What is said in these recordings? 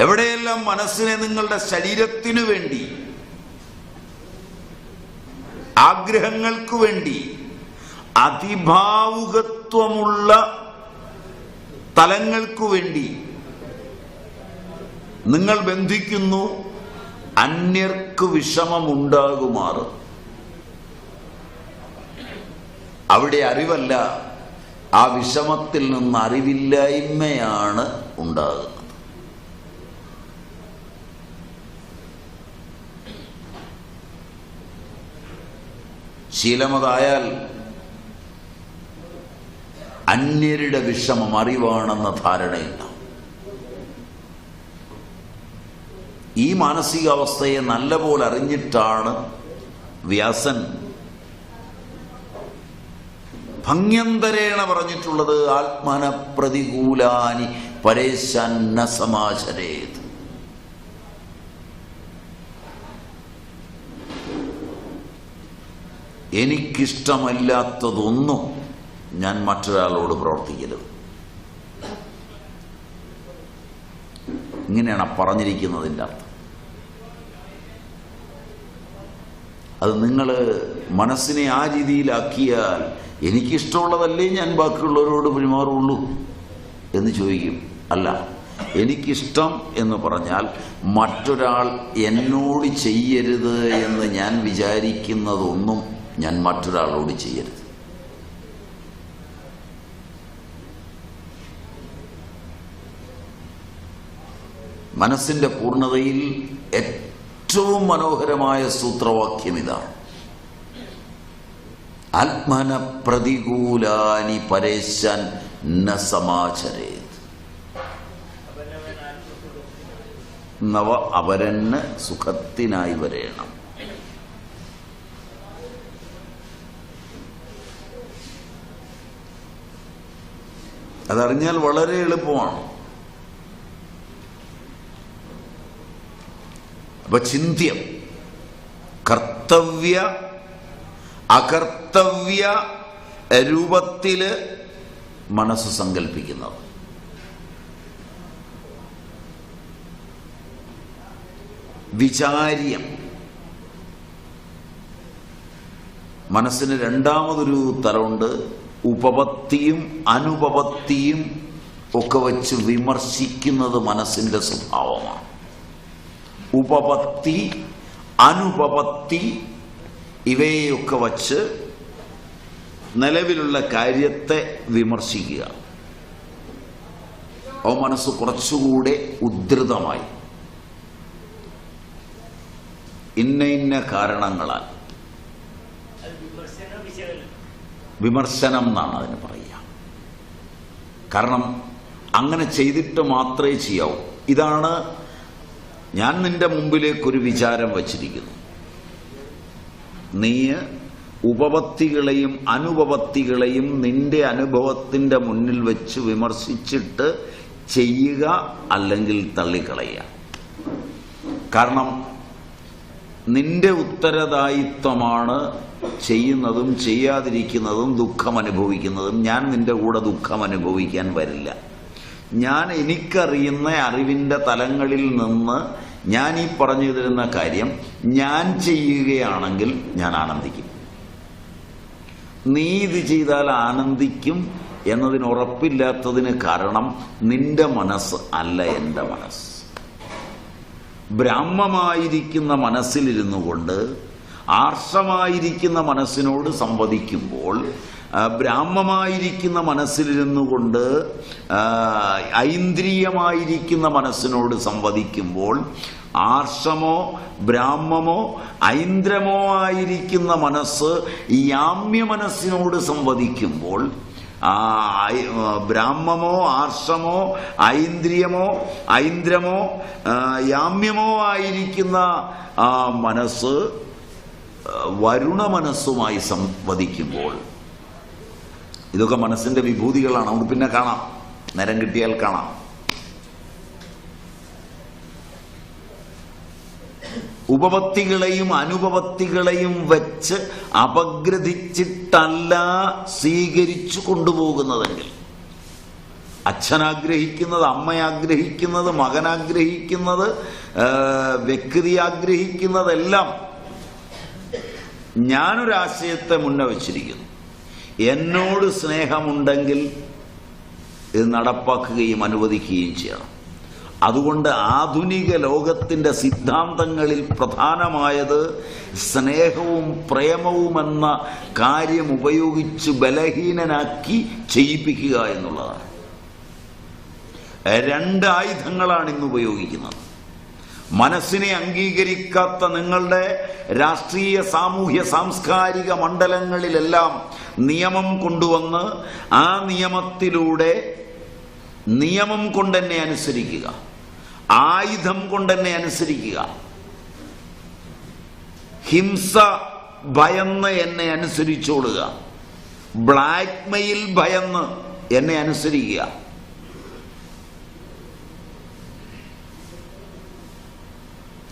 എവിടെയെല്ലാം മനസ്സിനെ നിങ്ങളുടെ ശരീരത്തിനു വേണ്ടി ആഗ്രഹങ്ങൾക്ക് വേണ്ടി അതിഭാവുകത്വമുള്ള തലങ്ങൾക്കു വേണ്ടി നിങ്ങൾ ബന്ധിക്കുന്നു അന്യർക്ക് വിഷമമുണ്ടാകുമാറ്. അവിടെ അറിവല്ല ആ വിഷമത്തിൽ നിന്ന് അറിവില്ലായ്മയാണ് ഉണ്ടാകുന്നത് ശീലമതായാൽ അന്യരുടെ വിഷമം അറിവാണെന്ന ധാരണയുണ്ടാവും ഈ മാനസികാവസ്ഥയെ നല്ലപോലെ അറിഞ്ഞിട്ടാണ് വ്യാസൻ ഭംഗ്യന്തരേണ പറഞ്ഞിട്ടുള്ളത് ആത്മന പ്രതികൂലാനി പരേശന്ന സമാചരേത് എനിക്കിഷ്ടമല്ലാത്തതൊന്നും ഞാൻ മറ്റൊരാളോട് പ്രവർത്തിക്കരുത്. ഇങ്ങനെയാണ് പറഞ്ഞിരിക്കുന്നതിന്റെ അർത്ഥം. അത് നിങ്ങൾ മനസ്സിനെ ആ രീതിയിലാക്കിയാൽ എനിക്കിഷ്ടമുള്ളതല്ലേ ഞാൻ ബാക്കിയുള്ളവരോട് പെരുമാറുള്ളൂ എന്ന് ചോദിക്കും. അല്ല എനിക്കിഷ്ടം എന്ന് പറഞ്ഞാൽ മറ്റൊരാൾ എന്നോട് ചെയ്യരുത് എന്ന് ഞാൻ വിചാരിക്കുന്നതൊന്നും ഞാൻ മറ്റൊരാളോട് ചെയ്യരുത്. മനസ്സിന്റെ പൂർണതയിൽ ഏറ്റവും മനോഹരമായ സൂത്രവാക്യം ഇതാണ് ആത്മന പ്രതികൂലാനി പരേശൻ ന സമാചരേത്. നവ അവരന് സുഖത്തിനായി വരേണം. അതറിഞ്ഞാൽ വളരെ എളുപ്പമാണ്. അപ്പൊ ചിന്ത്യം. കർത്തവ്യ അകർത്തവ്യ രൂപത്തിൽ മനസ്സ് സങ്കല്പിക്കുന്നത് വിചാര്യം. മനസ്സിന് രണ്ടാമതൊരു തലമുണ്ട് ഉപപത്തിയും അനുപപത്തിയും ഒക്കെ വച്ച് വിമർശിക്കുന്നത് മനസ്സിന്റെ സ്വഭാവമാണ്. ഉപപത്തി അനുപപത്തി ഇവയെയൊക്കെ വച്ച് നിലവിലുള്ള കാര്യത്തെ വിമർശിക്കുക. ആ മനസ്സ് കുറച്ചുകൂടെ ഉദ്ധൃതമായി. ഇന്ന ഇന്ന കാരണങ്ങളാൽ അത് വിമർശന വിശകലനം വിമർശനം എന്നാണ് അതിന് പറയുക. കാരണം അങ്ങനെ ചെയ്തിട്ട് മാത്രമേ ചെയ്യാവൂ. ഇതാണ് ഞാൻ നിന്റെ മുമ്പിലേക്കൊരു വിചാരം വച്ചിരിക്കുന്നു. നീ ഉപപത്തികളെയും അനുപപത്തികളെയും നിന്റെ അനുഭവത്തിന്റെ മുന്നിൽ വെച്ച് വിമർശിച്ചിട്ട് ചെയ്യുക അല്ലെങ്കിൽ തള്ളിക്കളയുക. കാരണം നിന്റെ ഉത്തരദായിത്വമാണ് ചെയ്യുന്നതും ചെയ്യാതിരിക്കുന്നതും ദുഃഖം അനുഭവിക്കുന്നതും ഞാൻ നിന്റെ കൂടെ ദുഃഖം അനുഭവിക്കാൻ വരില്ല. ഞാൻ എനിക്കറിയുന്ന അറിവിന്റെ തലങ്ങളിൽ നിന്ന് ഞാൻ ഈ പറഞ്ഞു തരുന്ന കാര്യം ഞാൻ ചെയ്യുകയാണെങ്കിൽ ഞാൻ ആനന്ദിക്കും. നീ ഇത് ചെയ്താൽ ആനന്ദിക്കും എന്നതിന് ഉറപ്പില്ലാത്തതിന് കാരണം നിന്റെ മനസ്സ് അല്ല എന്റെ മനസ്സ്. ബ്രാഹ്മമായിരിക്കുന്ന മനസ്സിലിരുന്നു കൊണ്ട് ആർഷമായിരിക്കുന്ന മനസ്സിനോട് സംവദിക്കുമ്പോൾ ബ്രാഹ്മമായിരിക്കുന്ന മനസ്സിലിരുന്നു കൊണ്ട് ഐന്ദ്രിയമായിരിക്കുന്ന മനസ്സിനോട് സംവദിക്കുമ്പോൾ ആർഷമോ ബ്രാഹ്മമോ ഐന്ദ്രമോ ആയിരിക്കുന്ന മനസ്സ് യാമ്യ മനസ്സിനോട് സംവദിക്കുമ്പോൾ ബ്രാഹ്മമോ ആർഷമോ ഐന്ദ്രിയമോ ഐന്ദ്രമോ ആ, യാമ്യമോ ആയിരിക്കുന്ന ആ മനസ്സ് വരുണ മനസ്സുമായി സംവദിക്കുമ്പോൾ ഇതൊക്കെ മനസ്സിന്റെ വിഭൂതികളാണ്. നമുക്ക് പിന്നെ കാണാം. നേരം കിട്ടിയാൽ കാണാം. ഉപപത്തികളെയും അനുപപത്തികളെയും വെച്ച് അപഗ്രഥിച്ചിട്ടല്ല സ്വീകരിച്ചു കൊണ്ടുപോകുന്നതെങ്കിൽ. അച്ഛൻ ആഗ്രഹിക്കുന്നത് അമ്മ ആഗ്രഹിക്കുന്നത് മകൻ ആഗ്രഹിക്കുന്നത് വ്യക്തി ആഗ്രഹിക്കുന്നതെല്ലാം ഞാനൊരാശയത്തെ മുന്നേ വച്ചിരിക്കുന്നു. എന്നോട് സ്നേഹമുണ്ടെങ്കിൽ ഇത് നടപ്പാക്കുകയും അനുവദിക്കുകയും ചെയ്യണം. അതുകൊണ്ട് ആധുനിക ലോകത്തിന്റെ സിദ്ധാന്തങ്ങളിൽ പ്രധാനമായത് സ്നേഹവും പ്രേമവും എന്ന കാര്യം ഉപയോഗിച്ച് ബലഹീനനാക്കി ചെയ്യിപ്പിക്കുക എന്നുള്ളതാണ്. രണ്ട് ആയുധങ്ങളാണ് ഇന്ന് ഉപയോഗിക്കുന്നത്. മനസ്സിനെ അംഗീകരിക്കാത്ത നിങ്ങളുടെ രാഷ്ട്രീയ സാമൂഹ്യ സാംസ്കാരിക മണ്ഡലങ്ങളിലെല്ലാം നിയമം കൊണ്ടുവന്ന് ആ നിയമത്തിലൂടെ നിയമം കൊണ്ടെന്നെ അനുസരിക്കുക. ആയുധം കൊണ്ട് തന്നെ അനുസരിക്കുക. ഹിംസ ഭയന്ന് എന്നെ അനുസരിച്ചോടുക. ബ്ലാക്ക് മെയിൽ ഭയന്ന് എന്നെ അനുസരിക്കുക.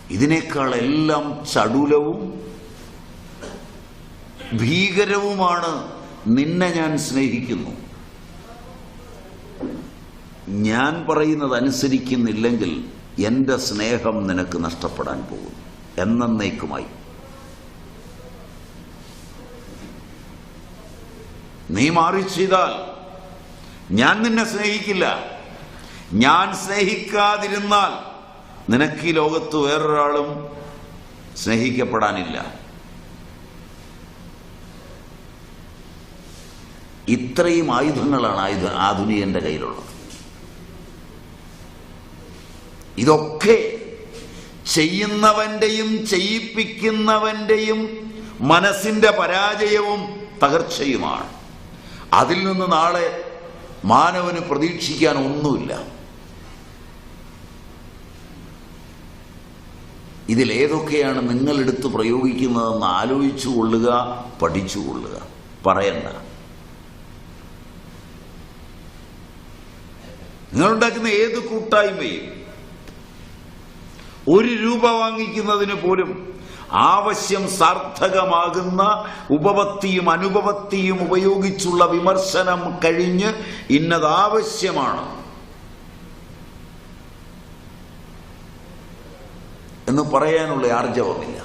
ഇതിനേക്കാൾ എല്ലാം ചടുലവും ഭീകരവുമാണ് നിന്നെ ഞാൻ സ്നേഹിക്കുന്നു. ഞാൻ പറയുന്നത് അനുസരിക്കുന്നില്ലെങ്കിൽ എന്റെ സ്നേഹം നിനക്ക് നഷ്ടപ്പെടാൻ പോകും എന്നേക്കുമായി നീ മാറി ചെയ്താൽ ഞാൻ നിന്നെ സ്നേഹിക്കില്ല. ഞാൻ സ്നേഹിക്കാതിരുന്നാൽ നിനക്ക് ഈ ലോകത്ത് വേറൊരാളും സ്നേഹിക്കപ്പെടാനില്ല. ഇത്രയും ആയുധങ്ങളാണ് ആയുധ ആധുനികന്റെ കയ്യിലുള്ളത്. ഇതൊക്കെ ചെയ്യുന്നവന്റെയും ചെയ്യിപ്പിക്കുന്നവന്റെയും മനസ്സിന്റെ പരാജയവും തകർച്ചയുമാണ്. അതിൽ നിന്ന് നാളെ മാനവന് പ്രതീക്ഷിക്കാൻ ഒന്നുമില്ല. ഇതിലേതൊക്കെയാണ് നിങ്ങൾ എടുത്ത് പ്രയോഗിക്കുന്നതെന്ന് ആലോചിച്ചു കൊള്ളുക പഠിച്ചു കൊള്ളുക. പറയണ്ട. നിങ്ങളുണ്ടാക്കുന്ന ഏത് കൂട്ടായ്മയും ഒരു രൂപ വാങ്ങിക്കുന്നതിന് പോലും ആവശ്യം സാർത്ഥകമാകുന്ന ഉപപത്തിയും അനുപപത്തിയും ഉപയോഗിച്ചുള്ള വിമർശനം കഴിഞ്ഞ് ഇന്നത് ആവശ്യമാണ്. എന്ന് പറയാനുള്ള ആർജവമില്ല.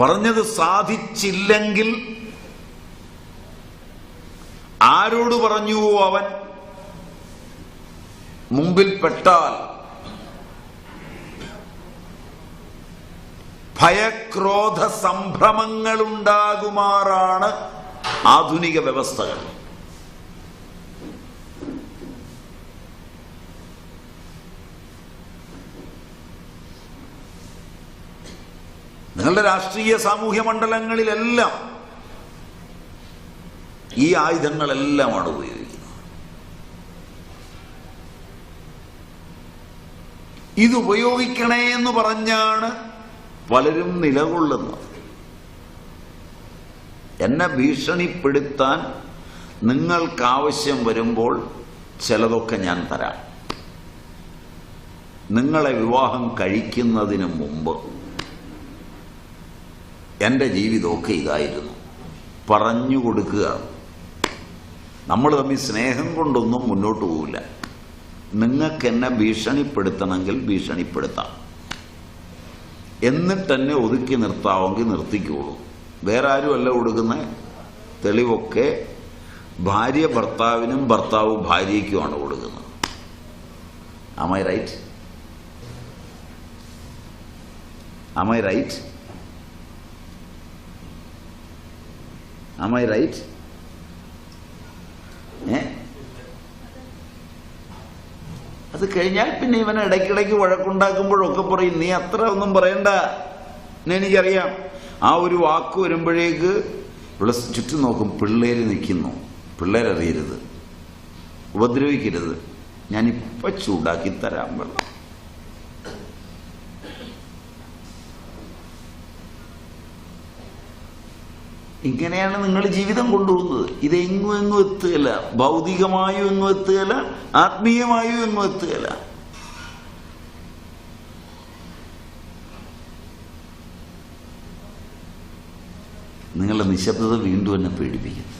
പറഞ്ഞത് സാധിച്ചില്ലെങ്കിൽ ആരോട് പറഞ്ഞുവോ അവൻ? മുമ്പിൽ പെട്ടാൽ ഭയക്രോധ സംഭ്രമങ്ങളുണ്ടാകുമാറാണ് ആധുനിക വ്യവസ്ഥകൾ. നിങ്ങളുടെ രാഷ്ട്രീയ സാമൂഹ്യ മണ്ഡലങ്ങളിലെല്ലാം ഈ ആയുധങ്ങളെല്ലാമാണ് ഉപയോഗിക്കുന്നത് ഇത് ഉപയോഗിക്കണേ എന്ന് പറഞ്ഞാണ് പലരും നിലകൊള്ളുന്നത്. എന്നെ ഭീഷണിപ്പെടുത്താൻ നിങ്ങൾക്കാവശ്യം വരുമ്പോൾ ചിലതൊക്കെ ഞാൻ തരാം. നിങ്ങളെ വിവാഹം കഴിക്കുന്നതിന് മുമ്പ് എന്റെ ജീവിതമൊക്കെ ഇതായിരുന്നു. പറഞ്ഞു കൊടുക്കുക നമ്മൾ തമ്മിൽ സ്നേഹം കൊണ്ടൊന്നും മുന്നോട്ട് പോകില്ല നിങ്ങൾക്ക് എന്നെ ഭീഷണിപ്പെടുത്തണമെങ്കിൽ ഭീഷണിപ്പെടുത്താം. എന്നിട്ട് തന്നെ ഒതുക്കി നിർത്താമെങ്കിൽ നിർത്തിക്കോളൂ. വേറെ ആരുമല്ല കൊടുക്കുന്ന തെളിവൊക്കെ ഭാര്യ ഭർത്താവിനും ഭർത്താവ് ഭാര്യയ്ക്കുമാണ് കൊടുക്കുന്നത് am I right? Am I right am I right? അത് കഴിഞ്ഞാൽ പിന്നെ ഇവൻ ഇടയ്ക്കിടയ്ക്ക് വഴക്കുണ്ടാക്കുമ്പോഴൊക്കെ പറയും നീ അത്ര ഒന്നും പറയണ്ട. എനിക്കറിയാം ആ ഒരു വാക്ക് വരുമ്പോഴേക്ക് ഇവിടെ ചുറ്റും നോക്കും പിള്ളേര് നിൽക്കുന്നു. പിള്ളേരറിയരുത്. ഉപദ്രവിക്കരുത്. ഇപ്പൊ ചൂടാക്കി തരാൻ വെള്ളം. ഇങ്ങനെയാണ് നിങ്ങൾ ജീവിതം കൊണ്ടുപോകുന്നത് ഇത് എങ്ങും എങ്ങും എത്തുകയില്ല. ഭൗതികമായും എങ്ങും എത്തുകയില്ല. ആത്മീയമായും എങ്ങും എത്തുകയില്ല. നിങ്ങളുടെ നിശബ്ദത വീണ്ടും എന്നെ പേടിപ്പിക്കുന്നു.